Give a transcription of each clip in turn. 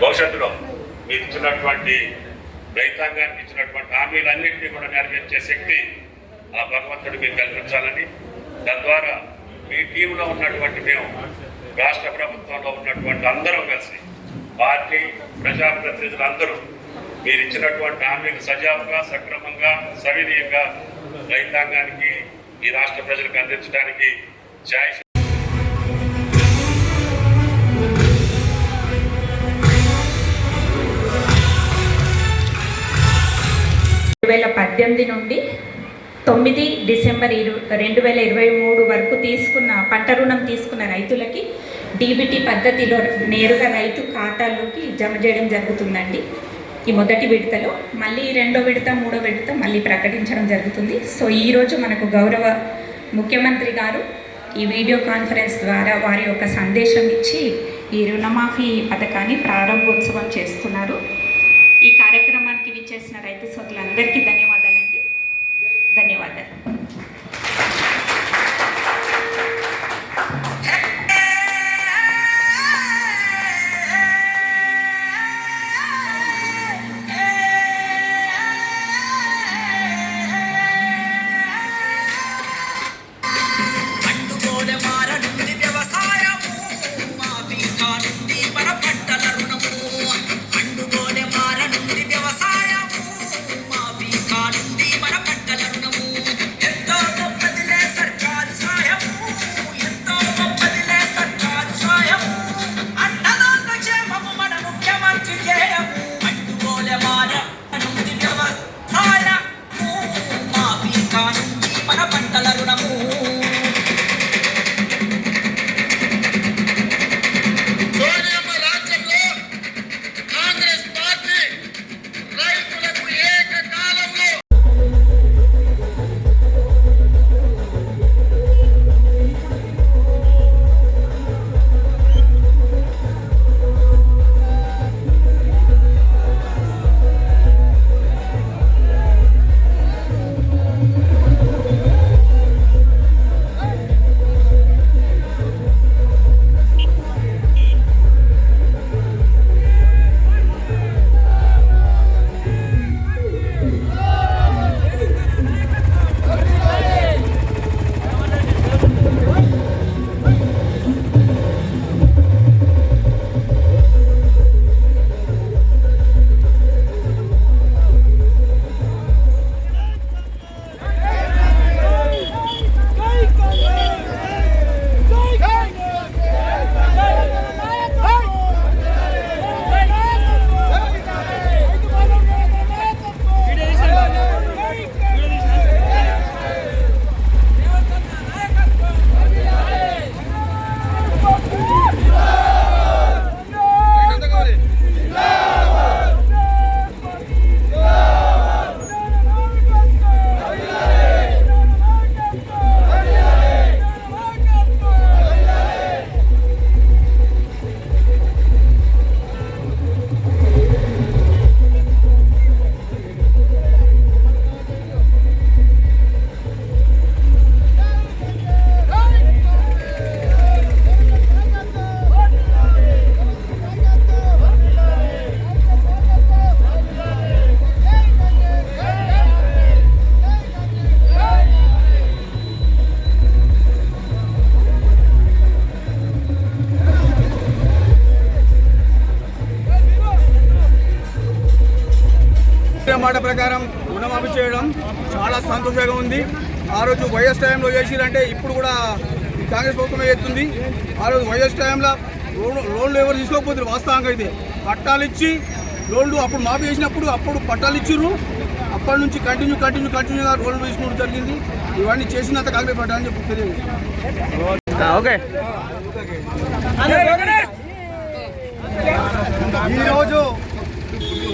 భవిష్యత్తులో మీరు ఇచ్చినటువంటి రైతాంగానికి ఇచ్చినటువంటి హామీలన్నింటినీ కూడా నెరవేర్చే శక్తి ఆ భగవంతుడు మీరు కల్పించాలని. తద్వారా మీ టీంలో ఉన్నటువంటి మేము రాష్ట్ర ప్రభుత్వంలో ఉన్నటువంటి అందరం కలిసి పార్టీ ప్రజాప్రతినిధులు అందరూ మీరు ఇచ్చినటువంటి హామీలు సజావుగా సక్రమంగా సవినీయంగా రైతాంగానికి ఈ రాష్ట్ర ప్రజలకు అందించడానికి ఛాయ్ పద్దెనిమిది నుండి తొమ్మిది డిసెంబర్ ఇరు రెండు వేల ఇరవై మూడు వరకు తీసుకున్న పంట రుణం తీసుకున్న రైతులకి డీబీటీ పద్ధతిలో నేరుగా రైతు ఖాతాలోకి జమ చేయడం జరుగుతుందండి. ఈ మొదటి విడతలో మళ్ళీ రెండో విడత మూడో విడత మళ్ళీ ప్రకటించడం జరుగుతుంది. సో ఈరోజు మనకు గౌరవ ముఖ్యమంత్రి గారు ఈ వీడియో కాన్ఫరెన్స్ ద్వారా వారి యొక్క సందేశం ఇచ్చి ఈ రుణమాఫీ పథకాన్ని ప్రారంభోత్సవం చేస్తున్నారు. ఈ కార్యక్రమానికి విచ్చేసిన రైతు సోదరులందరికీ ధన్యవాదాలు. ధన్యవాదాలు. ప్రకారం రుణమాఫీ చేయడం చాలా సంతోషంగా ఉంది. ఆ రోజు వైఎస్ టైంలో చేసిరంటే ఇప్పుడు కూడా కాంగ్రెస్ ప్రభుత్వమే చేస్తుంది ఆ రోజు వైఎస్ టైంలో లోన్ లోన్లు ఎవరు తీసుకోకపోతే వాస్తవంగా అయితే. పట్టాలు ఇచ్చి లోన్లు అప్పుడు మాఫీ చేసినప్పుడు అప్పుడు పట్టాలు ఇచ్చిర్రు. అప్పటి నుంచి కంటిన్యూ కంటిన్యూ కంటిన్యూగా లోన్లు తీసుకోవడం జరిగింది. ఇవన్నీ చేసినంత కాంగ్రెస్ పార్టీ అని చెప్పి తెలియదు. ఓకే. ఈరోజు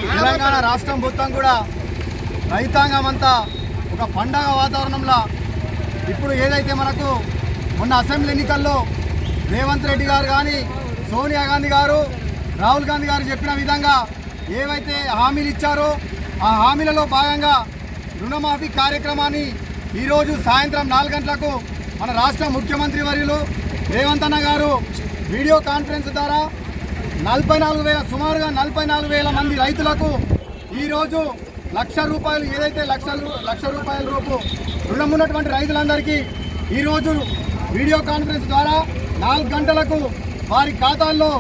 తెలంగాణ రాష్ట్రం మొత్తం కూడా రైతాంగం అంతా ఒక పండగ వాతావరణంలో ఇప్పుడు ఏదైతే మనకు మొన్న అసెంబ్లీ ఎన్నికల్లో రేవంత్ రెడ్డి గారు కానీ సోనియా గాంధీ గారు రాహుల్ గాంధీ గారు చెప్పిన విధంగా ఏవైతే హామీలు ఇచ్చారో ఆ హామీలలో భాగంగా రుణమాఫీ కార్యక్రమాన్ని ఈరోజు సాయంత్రం నాలుగు గంటలకు మన రాష్ట్ర ముఖ్యమంత్రి వర్యులు రేవంత్ అన్న గారు వీడియో కాన్ఫరెన్స్ ద్వారా నలభై నాలుగు వేల సుమారుగా నలభై నాలుగు వేల మంది రైతులకు ఈరోజు లక్ష రూపాయలు ఏదైతే లక్ష లక్ష రూపాయల రూపు రుణం ఉన్నటువంటి రైతులందరికీ ఈరోజు వీడియో కాన్ఫరెన్స్ ద్వారా నాలుగు గంటలకు వారి ఖాతాల్లో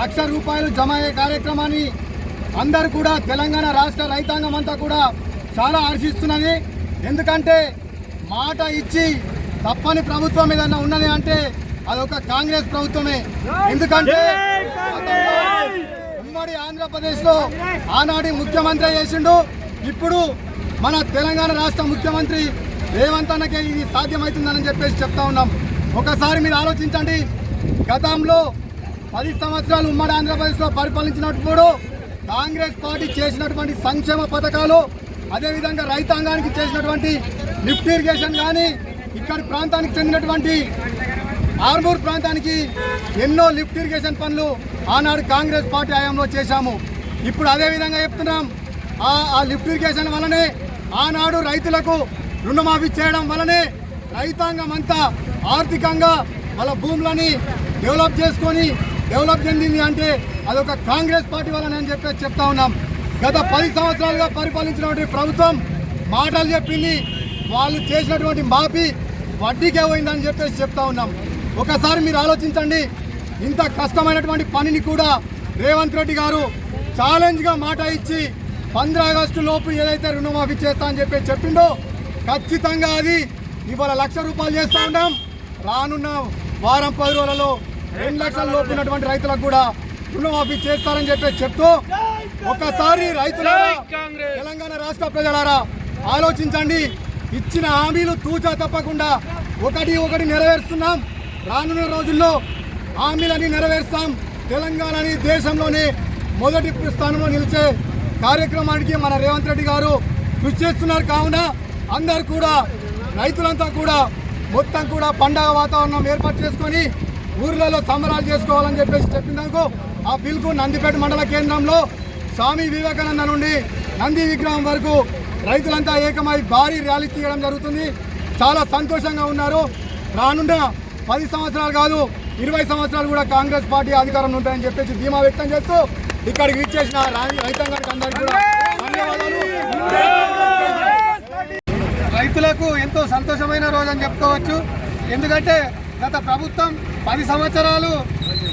లక్ష రూపాయలు జమ అయ్యే కార్యక్రమాన్ని అందరు కూడా తెలంగాణ రాష్ట్ర రైతాంగం అంతా కూడా చాలా హర్షిస్తున్నది. ఎందుకంటే మాట ఇచ్చి తప్పని ప్రభుత్వం ఏదన్నా ఉన్నది అంటే అదొక కాంగ్రెస్ ప్రభుత్వమే. ఎందుకంటే ఉమ్మడి ఆంధ్రప్రదేశ్లో ఆనాటి ముఖ్యమంత్రి చేసిండు. ఇప్పుడు మన తెలంగాణ రాష్ట్ర ముఖ్యమంత్రి రేవంత్ అన్నకే ఇది సాధ్యమవుతుందని చెప్పేసి చెప్తా ఉన్నాం. ఒకసారి మీరు ఆలోచించండి. గతంలో పది సంవత్సరాలు ఉమ్మడి ఆంధ్రప్రదేశ్లో పరిపాలించినప్పుడు కాంగ్రెస్ పార్టీ చేసినటువంటి సంక్షేమ పథకాలు అదేవిధంగా రైతాంగానికి చేసినటువంటి లిఫ్ట్ ఇరిగేషన్ కానీ ఇక్కడి ప్రాంతానికి చెందినటువంటి ఆర్మూర్ ప్రాంతానికి ఎన్నో లిఫ్ట్ ఇరిగేషన్ పనులు ఆనాడు కాంగ్రెస్ పార్టీ హయాంలో చేశాము. ఇప్పుడు అదే విధంగా చెప్తున్నాం. ఆ లిఫ్ట్ ఇరిగేషన్ వల్లనే ఆనాడు రైతులకు రుణమాఫీ చేయడం వల్లనే రైతాంగం అంతా ఆర్థికంగా వాళ్ళ భూములని డెవలప్ చేసుకొని డెవలప్ చెందింది అంటే అదొక కాంగ్రెస్ పార్టీ వలన అని చెప్పేసి చెప్తా ఉన్నాం. గత పది సంవత్సరాలుగా పరిపాలించినటువంటి ప్రభుత్వం మాటలు చెప్పింది. వాళ్ళు చేసినటువంటి మాఫీ వడ్డీకే పోయిందని చెప్పేసి చెప్తా ఉన్నాం. ఒకసారి మీరు ఆలోచించండి. ఇంత కష్టమైనటువంటి పనిని కూడా రేవంత్ రెడ్డి గారు ఛాలెంజ్గా మాట ఇచ్చి పంద్ర ఆగస్టు లోపు ఏదైతే రుణమాఫీ చేస్తా అని చెప్పి చెప్పిండో ఖచ్చితంగా అది ఇవాళ లక్ష రూపాయలు చేస్తా ఉన్నాం. రానున్న వారం పది రోజులలో రెండు లక్షల లోపు ఉన్నటువంటి రైతులకు కూడా రుణమాఫీ చేస్తారని చెప్పి చెప్తూ ఒకసారి రైతుల తెలంగాణ రాష్ట్ర ప్రజలారా ఆలోచించండి. ఇచ్చిన హామీలు తూచా తప్పకుండా ఒకటి ఒకటి నెరవేరుస్తున్నాం. రానున్న రోజుల్లో హామీలని నెరవేరుస్తాం. తెలంగాణని దేశంలోనే మొదటి స్థానంలో నిలిచే కార్యక్రమానికి మన రేవంత్ రెడ్డి గారు కృషి చేస్తున్నారు. కావున అందరు కూడా రైతులంతా కూడా మొత్తం కూడా పండగ వాతావరణం ఏర్పాటు చేసుకొని ఊర్లలో సంబరాలు చేసుకోవాలని చెప్పేసి చెప్పినందుకు ఆ పిలుపు నందిపేట మండల కేంద్రంలో స్వామి వివేకానంద నుండి నంది విగ్రహం వరకు రైతులంతా ఏకమై భారీ ర్యాలీ తీయడం జరుగుతుంది. చాలా సంతోషంగా ఉన్నారు. రానున్న పది సంవత్సరాలు కాదు ఇరవై సంవత్సరాలు కూడా కాంగ్రెస్ పార్టీ అధికారంలో ఉంటాయని చెప్పేసి ధీమా వ్యక్తం చేస్తూ ఇక్కడికి విచ్చేసిన రా- రైతాంగానికి అందరికీ కూడా రైతులకు ఎంతో సంతోషమైన రోజు అని చెప్పుకోవచ్చు. ఎందుకంటే గత ప్రభుత్వం పది సంవత్సరాలు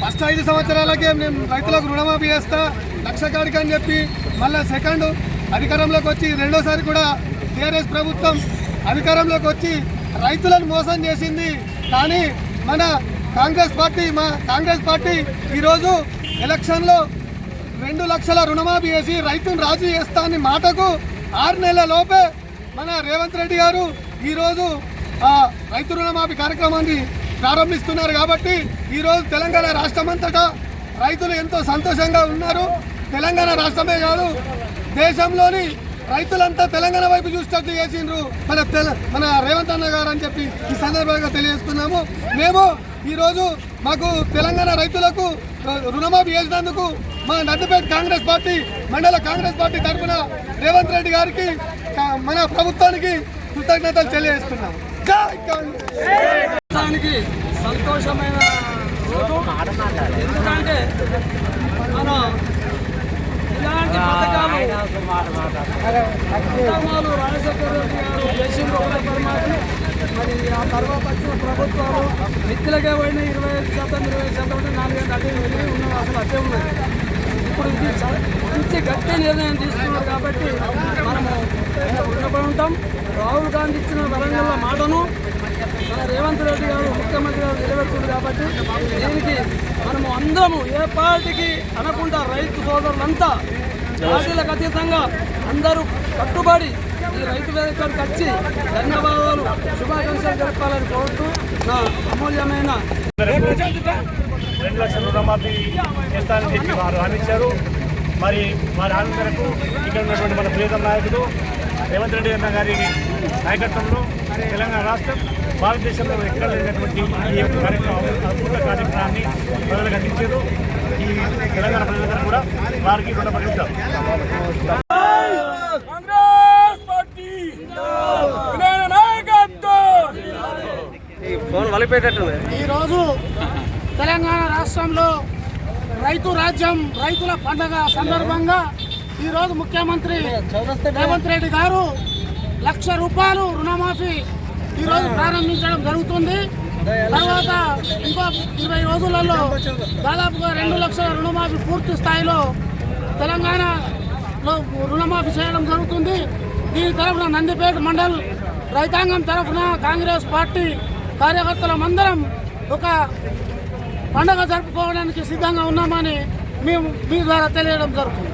ఫస్ట్ ఐదు సంవత్సరాలకే మేము రైతులకు రుణమాఫీ చేస్తా లక్ష కాడికి అని చెప్పి మళ్ళీ సెకండ్ అధికారంలోకి వచ్చి రెండోసారి కూడా టీఆర్ఎస్ ప్రభుత్వం అధికారంలోకి వచ్చి రైతులను మోసం చేసింది. కానీ మన కాంగ్రెస్ పార్టీ మా కాంగ్రెస్ పార్టీ ఈరోజు ఎలక్షన్లో రెండు లక్షల రుణమాఫీ చేసి రైతును రాజీ చేస్తా అని మాటకు ఆరు నెలల లోపే మన రేవంత్ రెడ్డి గారు ఈరోజు ఆ, రైతు రుణమాఫీ కార్యక్రమాన్ని ప్రారంభిస్తున్నారు కాబట్టి ఈరోజు తెలంగాణ రాష్ట్రమంతటా రైతులు ఎంతో సంతోషంగా ఉన్నారు. తెలంగాణ రాష్ట్రమే కాదు దేశంలోని రైతులంతా తెలంగాణ వైపు చూసినట్లు చేసిండ్రు. మన తెల మన రేవంత్ అన్న గారు అని చెప్పి ఈ సందర్భంగా తెలియజేస్తున్నాము. మేము ఈరోజు మాకు తెలంగాణ రైతులకు రుణమాఫీ చేసినందుకు మా నందిపేట కాంగ్రెస్ పార్టీ మండల కాంగ్రెస్ పార్టీ తరఫున రేవంత్ రెడ్డి గారికి మన ప్రభుత్వానికి కృతజ్ఞతలు తెలియజేస్తున్నాము. సంతోషమైన రోజు. ఎందుకంటే మన ఇలాంటి పథకాలు ఉద్యమాలు రాజశేఖర రెడ్డి గారు చేసిండ్రు ఒకటే పరమాత్మ మరి ఆ తర్వాత వచ్చిన ప్రభుత్వాలు మిత్తులకే పోయిన ఇరవై ఐదు శాతం ఇరవై ఐదు శాతం అంటే నాలుగైదు అదే వెళ్ళి ఉన్నది అసలు అదే ఉన్నది ఇప్పుడు ఇది మంచి గట్టి నిర్ణయం తీసుకున్నారు కాబట్టి మనము రుణపడి ఉంటాం రాహుల్ గాంధీ ఇచ్చిన వరంగల్ మాటను మన రేవంత్ రెడ్డి గారు ముఖ్యమంత్రి గారు నిలబెడుతుంది కాబట్టి దీనికి మనము అందరము ఏ పార్టీకి అనకుండా రైతు సోదరులంతా పార్టీలకు అతీతంగా అందరూ కట్టుబడి ఈ రైతు వేదికలకు వచ్చి ధన్యవాదాలు శుభాకాంక్షలు జరపాలని కోరుతూ నా అమూల్యమైన రెండు లక్షల రుణమాఫీ చేస్తానని చెప్పి వారు హామీ మరి వారి హామీ మేరకు ఇక్కడ ఉన్నటువంటి మన ప్రియతమ నాయకుడు రేవంత్ రెడ్డి అన్న గారి నాయకత్వంలో తెలంగాణ రాష్ట్రం భారతదేశంలో ఎక్కడ లేనటువంటి ఈ యొక్క కార్యక్రమం అద్భుత కార్యక్రమాన్ని ప్రజలకు అందించారు. ఈ తెలంగాణ ప్రజలందరూ కూడా వారికి ఉంటారు ఫోన్ వలిపేటట్టు ఈరోజు తెలంగాణ రాష్ట్రంలో రైతు రాజ్యం రైతుల పండగ సందర్భంగా ఈరోజు ముఖ్యమంత్రి రేవంత్ రెడ్డి గారు లక్ష రూపాయలు రుణమాఫీ ఈరోజు ప్రారంభించడం జరుగుతుంది. తర్వాత ఇంకో ఇరవై రోజులలో దాదాపుగా రెండు లక్షల రుణమాఫీ పూర్తి స్థాయిలో తెలంగాణలో రుణమాఫీ చేయడం జరుగుతుంది. దీని తరఫున నందిపేట మండల్ రైతాంగం తరఫున కాంగ్రెస్ పార్టీ కార్యకర్తలమందరం ఒక పండగ జరుపుకోవడానికి సిద్ధంగా ఉన్నామని మేము మీ ద్వారా తెలియడం జరుగుతుంది.